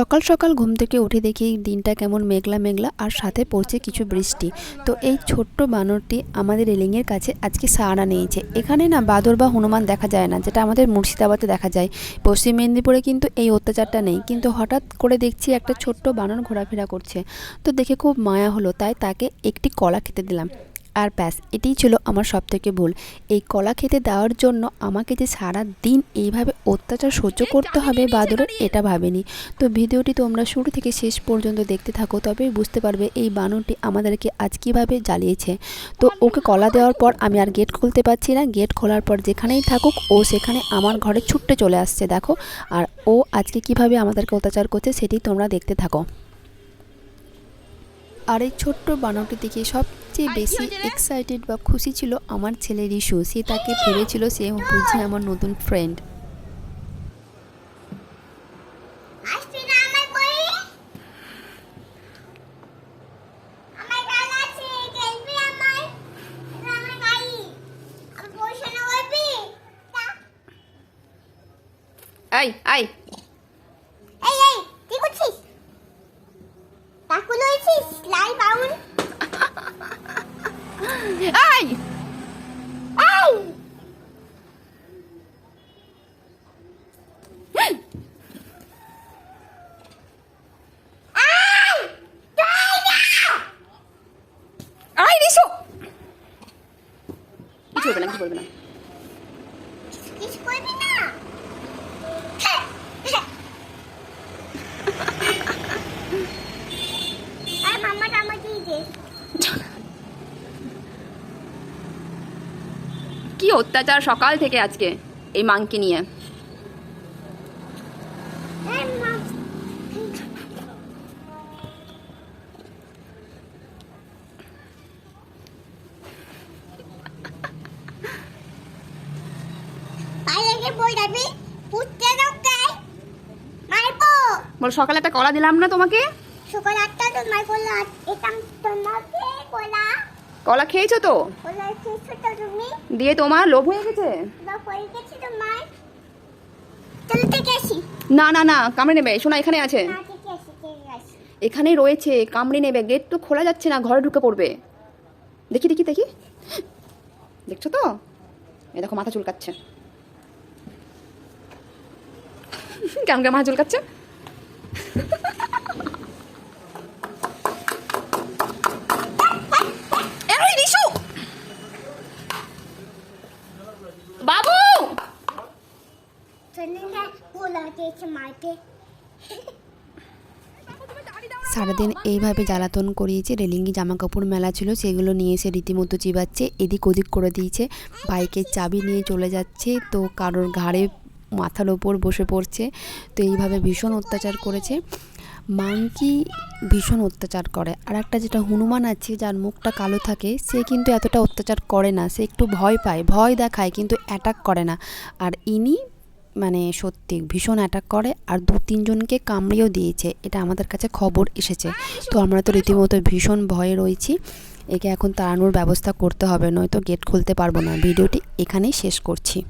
সকাল সকাল ঘুম থেকে উঠে দেখি দিনটা কেমন মেঘলা মেঘলা আর সাথে পড়ছে কিছু বৃষ্টি। তো এই ছোট্ট বানরটি আমাদের রেলিংয়ের কাছে আজকে সাহারা নিয়েছে। এখানে না বাদর বা হনুমান দেখা যায় না, যেটা আমাদের মুর্শিদাবাদে দেখা যায়। পশ্চিম মেদিনীপুরে কিন্তু এই অত্যাচারটা নেই, কিন্তু হঠাৎ করে দেখছি একটা ছোট্ট বানর ঘোরাফেরা করছে। তো দেখে খুব মায়া হলো, তাই তাকে একটি কলা খেতে দিলাম। আর ব্যাস এটিই ছিল আমার সব থেকে ভুল। এই কলা খেতে দেওয়ার জন্য আমাকে যে সারা দিন এইভাবে অত্যাচার সহ্য করতে হবে বাদরের এটা ভাবেনি। তো ভিডিওটি তোমরা শুরু থেকে শেষ পর্যন্ত দেখতে থাকো তবেই বুঝতে পারবে এই বানরটি আমাদেরকে আজ কীভাবে জ্বালিয়েছে। তো ওকে কলা দেওয়ার পর আমি আর গেট খুলতে পারছি না। গেট খোলার পর যেখানেই থাকুক ও সেখানে আমার ঘরে ছুটতে চলে আসছে দেখো। আর ও আজকে কীভাবে আমাদেরকে অত্যাচার করছে সেটি তোমরা দেখতে থাকো। আর এই ছোট্ট বানরটি দেখে সবচেয়ে বেশি এক্সাইটেড বা খুশি ছিল আমার ছেলে রিশু সে তাকে ভেবেছিল সে বুঝে আমার নতুন ফ্রেন্ড আসবি না আমার বই আমার গাল আছে খেলবি আমার এটা আমার গাড়ি আমার পয়সা না করবি আই আই এই এই কি করছিস কাকু লইছিস লাই বাউল আই এই এই তাই না আই রিসু কিছু করবে না কিছু করবে না? কি অত্যাচার সকাল থেকে আজকে এই মাংকে নিয়ে? বল সকালে একটা কলা দিলাম না তোমাকে? কলা। খেয়েছো তো? দিয়ে তোমার লোভ হয়ে গেছে? না না না কামড়ে নেবে শোনা এখানে আছে। না থেকে আসি থেকে আসি। এখানেই রয়েছে কামড়ে নেবে গেট তো খোলা যাচ্ছে না ঘরে ঢুকে পড়বে। দেখি দেখি দেখি। দেখছ তো? এ দেখো মাথা চুলকাচ্ছে। কেমন কেমন দিয়েছে মারতে সারাদিন এইভাবে জ্বালাতন করিয়েছে, রেলিঙ্গি জামা কাপড় মেলা ছিল, সেগুলো নিয়ে এসে রীতিমতো চিবাচ্ছে, এদিক ওদিক করে দিয়েছে, বাইকের চাবি নিয়ে চলে যাচ্ছে, তো কারোর ঘাড়ে মাথার ওপর বসে পড়ছে। তো এইভাবে ভীষণ অত্যাচার করেছে। মাংকি ভীষণ অত্যাচার করে। আর একটা যেটা হনুমান আছে, যার মুখটা কালো থাকে, সে কিন্তু এতটা অত্যাচার করে না। সে একটু ভয় পায়, ভয় দেখায়, কিন্তু অ্যাটাক করে না। আর ইনি মানে সত্যি ভীষণ অ্যাটাক করে আর দু তিনজনকে কামড়েও দিয়েছে। এটা আমাদের কাছে খবর এসেছে। তো আমরা তো রীতিমতো ভীষণ ভয়ে রয়েছি। একে এখন তাড়ানোর ব্যবস্থা করতে হবে, নয়তো গেট খুলতে পারব না। ভিডিওটি এখানেই শেষ করছি।